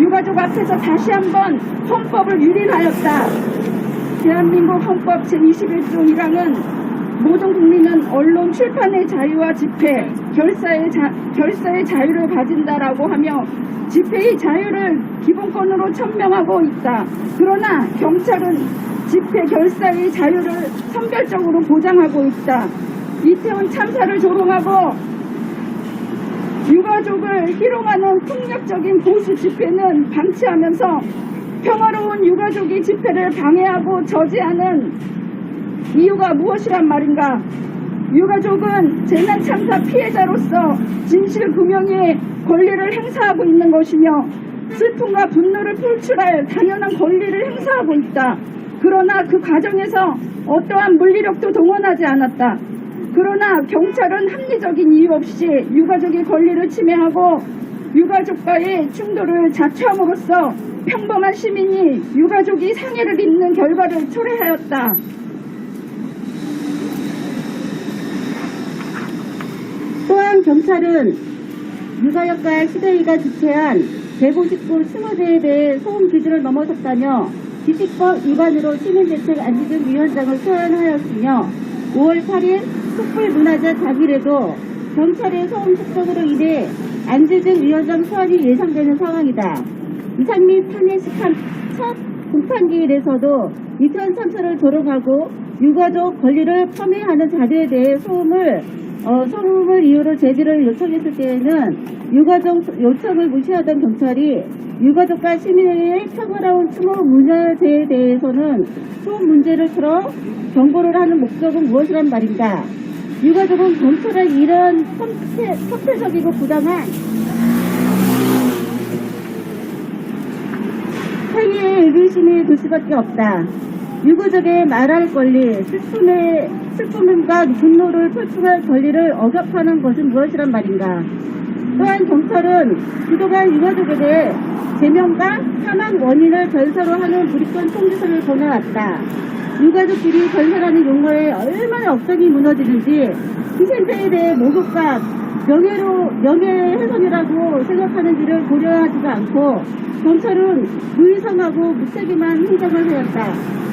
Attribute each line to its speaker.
Speaker 1: 유가족 앞에서 다시 한번 헌법을 유린하였다. 대한민국 헌법 제21조 1항은 모든 국민은 언론 출판의 자유와 집회, 결사의, 자, 결사의 자유를 가진다라고 하며 집회의 자유를 기본권으로 천명하고 있다. 그러나 경찰은 집회 결사의 자유를 선별적으로 보장하고 있다. 이태원 참사를 조롱하고 유가족을 희롱하는 폭력적인 보수 집회는 방치하면서 평화로운 유가족이 집회를 방해하고 저지하는 이유가 무엇이란 말인가? 유가족은 재난 참사 피해자로서 진실 규명의 권리를 행사하고 있는 것이며 슬픔과 분노를 표출할 당연한 권리를 행사하고 있다. 그러나 그 과정에서 어떠한 물리력도 동원하지 않았다. 그러나 경찰은 합리적인 이유 없이 유가족의 권리를 침해하고 유가족과의 충돌을 자초함으로써 평범한 시민이 유가족이 상해를 입는 결과를 초래하였다.
Speaker 2: 또한 경찰은 유가역과 시대위가 주최한 159 스무대에 대해 소음 기준을 넘어섰다며 지식법 위반으로 시민대책 안지등위원장을 소환하였으며 5월 8일 촛불문화제 당일에도 경찰의 소음 축적으로 인해 안지등위원장 소환이 예상되는 상황이다. 이상민 탄핵식한 첫 공판기일에서도 이태원 참사를 조롱하고 유가족 권리를 폄훼하는 자료에 대해 소음을 어, 소음을 이유로 제지를 요청했을 때에는 유가족 요청을 무시하던 경찰이 유가족과 시민의 평화 추모 문화제에 대해서는 소음 문제를 들어 경고를 하는 목적은 무엇이란 말인가? 유가족은 경찰의 이런 선태, 선태 적이고 부당한 행위에 의구심이 들 수밖에 없다. 유가족의 말할 권리, 슬픔의, 슬픔과 분노를 표출할 권리를 억압하는 것은 무엇이란 말인가. 또한 경찰은 그동안 유가족에 대해 제명과 사망 원인을 변사로 하는 불이권 통지서를 보내왔다. 유가족끼리 변사라는 용어에 얼마나 억장이 무너지는지 희생자에 대해 모독과 명예로, 명예훼손이라고 생각하는지를 고려하지도 않고 경찰은 무이성하고 무책임한 행정을 하였다.